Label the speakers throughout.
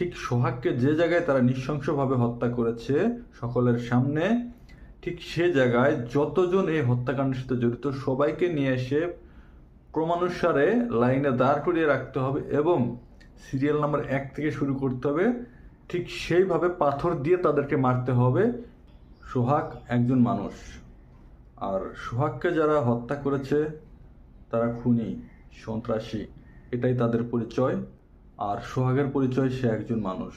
Speaker 1: ঠিক সোহাগকে যে জায়গায় তারা নৃশংসভাবে হত্যা করেছে সকলের সামনে, ঠিক সে জায়গায় যতজন এই হত্যাকাণ্ডের সাথে জড়িত সবাইকে নিয়ে এসে ক্রমানুসারে লাইনে দাঁড় করিয়ে রাখতে হবে এবং সিরিয়াল নাম্বার এক থেকে শুরু করতে হবে। ঠিক সেইভাবে পাথর দিয়ে তাদেরকে মারতে হবে। সোহাগ একজন মানুষ। আর সোহাগকে যারা হত্যা করেছে, তারা খুনি, সন্ত্রাসী, এটাই তাদের পরিচয়। আর সোহাগের পরিচয় সে একজন মানুষ।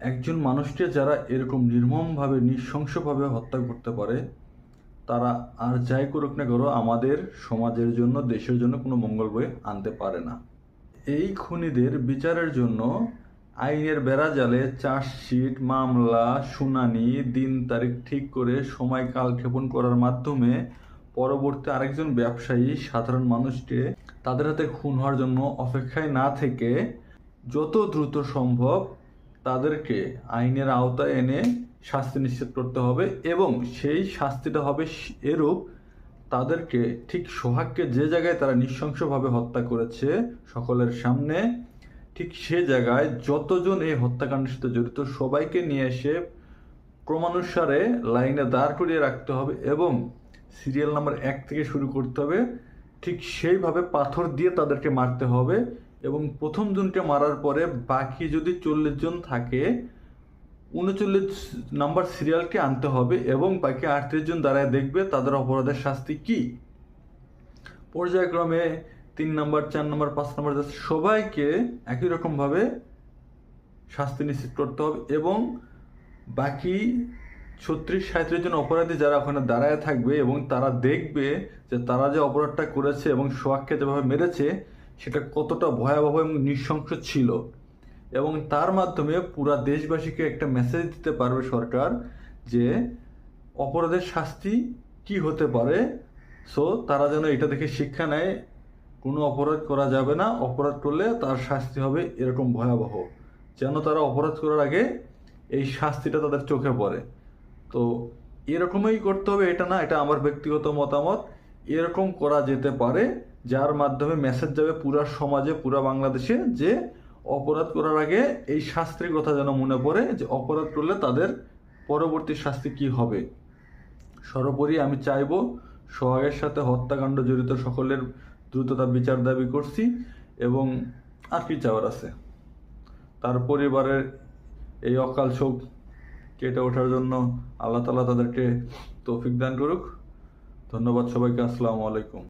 Speaker 1: একজন মানুষকে যারা এরকম নির্মমভাবে, নৃশংসভাবে হত্যা করতে পারে, তারা আর যাই করুক না করো আমাদের সমাজের জন্য, দেশের জন্য কোনো মঙ্গল বয়ে আনতে পারে না। এই খুনিদের বিচারের জন্য আইনের বেড়াজালে চার্জশিট, মামলা, শুনানি, দিন তারিখ ঠিক করে সময় কালক্ষেপণ করার মাধ্যমে পরবর্তী আরেকজন ব্যবসায়ী সাধারণ মানুষকে তাদের হাতে খুন হওয়ার জন্য অপেক্ষায় না থেকে যত দ্রুত সম্ভব তাদেরকে আইনের আওতায় এনে শাস্তি নিশ্চিত করতে হবে এবং সেই শাস্তিটা হবে এরূপ তাদেরকে ঠিক সোহাগকে যে জায়গায় তারা নৃশংসভাবে হত্যা করেছে সকলের সামনে, ঠিক সে জায়গায় যতজন এই হত্যাকাণ্ডের সাথে জড়িত সবাইকে নিয়ে এসে ক্রমানুসারে লাইনে দাঁড় করিয়ে রাখতে হবে এবং সিরিয়াল নাম্বার এক থেকে শুরু করতে হবে। ঠিক সেইভাবে পাথর দিয়ে তাদেরকে মারতে হবে এবং প্রথম জনকে মারার পরে বাকি যদি চল্লিশ জন থাকে, উনচল্লিশ নাম্বার সিরিয়ালকে আনতে হবে এবং বাকি আটত্রিশ জন দাঁড়ায় দেখবে তাদের অপরাধের শাস্তি কি। পর্যায়ক্রমে তিন নম্বর, চার নম্বর, পাঁচ নম্বর সবাইকে একই রকমভাবে শাস্তি নিশ্চিত করতে হবে এবং বাকি ছত্রিশ সাঁত্রিশ জন অপরাধী যারা ওখানে দাঁড়ায় থাকবে এবং তারা দেখবে যে তারা যে অপরাধটা করেছে এবং সোহাগকে যেভাবে মেরেছে, সেটা কতটা ভয়াবহ এবং নৃশংস ছিল। এবং তার মাধ্যমে পুরা দেশবাসীকে একটা মেসেজ দিতে পারবে সরকার যে অপরাধের শাস্তি কি হতে পারে। সো তারা যেন এটা দেখে শিক্ষা নেয়, কোনো অপরাধ করা যাবে না, অপরাধ করলে তার শাস্তি হবে এরকম ভয়াবহ। যেন তারা অপরাধ করার আগে এই শাস্তিটা তাদের চোখে পড়ে। তো এরকমই করতে হবে, এটা না, এটা আমার ব্যক্তিগত মতামত। এরকম করা যেতে পারে, যার মাধ্যমে মেসেজ যাবে পুরা সমাজে, পুরা বাংলাদেশে যে অপরাধ করার আগে এই শাস্তির কথা যেন মনে পড়ে, যে অপরাধ করলে তাদের পরবর্তী শাস্তি কি হবে। সর্বোপরি আমি চাইব সোহাগের সাথে হত্যাকাণ্ড জড়িত সকলের দ্রুততা বিচার দাবি করছি এবং আর কি চাওয়ার আছে। তার পরিবারের এই অকাল শোক কেটে ওঠার জন্য আল্লাহ তালা তাদেরকে তৌফিক দান করুক। ধন্যবাদ সবাইকে আসসালামু আলাইকুম।